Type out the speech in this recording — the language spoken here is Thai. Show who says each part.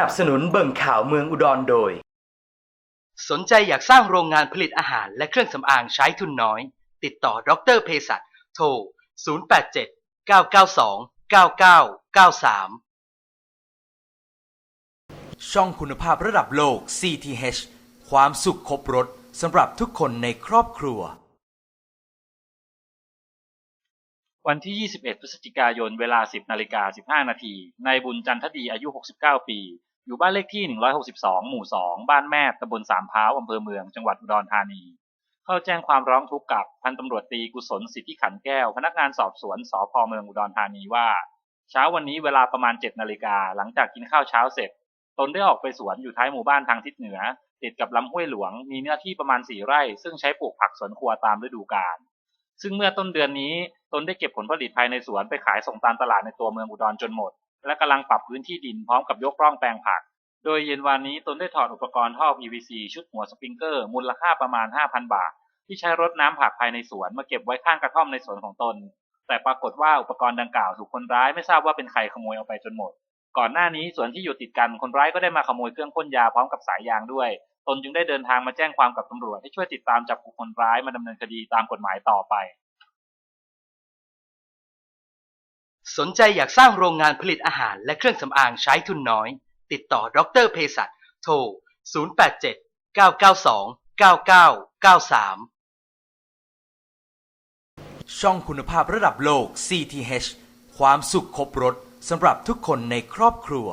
Speaker 1: นับสนุนเบิ่งข่าวเมืองอุดรโดย สนใจอยากสร้างโรงงานผลิตอาหารและเครื่องสำอางใช้ทุนน้อย ติดต่อดรเภสัชโทร 087 992 9993 ช่องคุณภาพระดับโลก CTH ความสุขครบรถสำหรับทุกคนในครอบครัว
Speaker 2: วันที่ 21 พฤศจิกายน เวลา 10นาฬิกา15 นาที นายบุญจันทดี อายุ 69 ปี อยู่บ้านเลขที่ 162 หมู่ 2 บ้านแม่ตำบลสามพร้าวอำเภอเมือง จังหวัดอุดรธานี เข้าแจ้งความร้องทุกข์กับพันตำรวจตีกุศลสิทธิขันแก้ว พนักงานสอบสวนสพเมืองอุดรธานีว่า เช้าวันนี้เวลาประมาณ 7 นาฬิกา หลังจากกินข้าวเช้าเสร็จ ตนได้ออกไปสวนอยู่ท้ายหมู่บ้านทางทิศเหนือ ติดกับลำห้วยหลวง มีเนื้อที่ประมาณ 4 ไร่ ซึ่งใช้ปลูกผักสวนครัวตามฤดูกาล ซึ่งเมื่อต้นเดือนนี้ ตนได้เก็บผลผลิตภายในสวนไปขายส่งตามตลาดในตัวเมืองอุดรจนหมด และกำลังปรับพื้นที่ดินพร้อมกับยกร่องแปลงผัก โดยเย็นวันนี้ตนได้ถอดอุปกรณ์ท่อ PVC ชุดหัวสปริงเกอร์มูลค่าประมาณ 5,000 บาท ที่ใช้รดน้ำผักภายในสวนมาเก็บไว้ข้างกระท่อมในสวนของตน แต่ปรากฏว่าอุปกรณ์ดังกล่าวถูกคนร้ายไม่ทราบว่าเป็นใครขโมยเอาไปจนหมด ก่อนหน้านี้สวนที่อยู่ติดกันคนร้ายก็ได้มาขโมยเครื่องพ่นยาพร้อมกับสายยางด้วย ตนจึงได้เดินทางมาแจ้งความกับตำรวจให้ช่วยติดตามจับกลุ่มคนร้ายมาดำเนินคดีตามกฎหมายต่อไป
Speaker 1: สนใจอยากสร้างโรงงานผลิตอาหารและเครื่องสำอางใช้ทุนน้อย ติดต่อดรเภสัชโทร 087 992 9993 ช่องคุณภาพระดับโลก CTH ความสุขครบรถสำหรับทุกคนในครอบครัว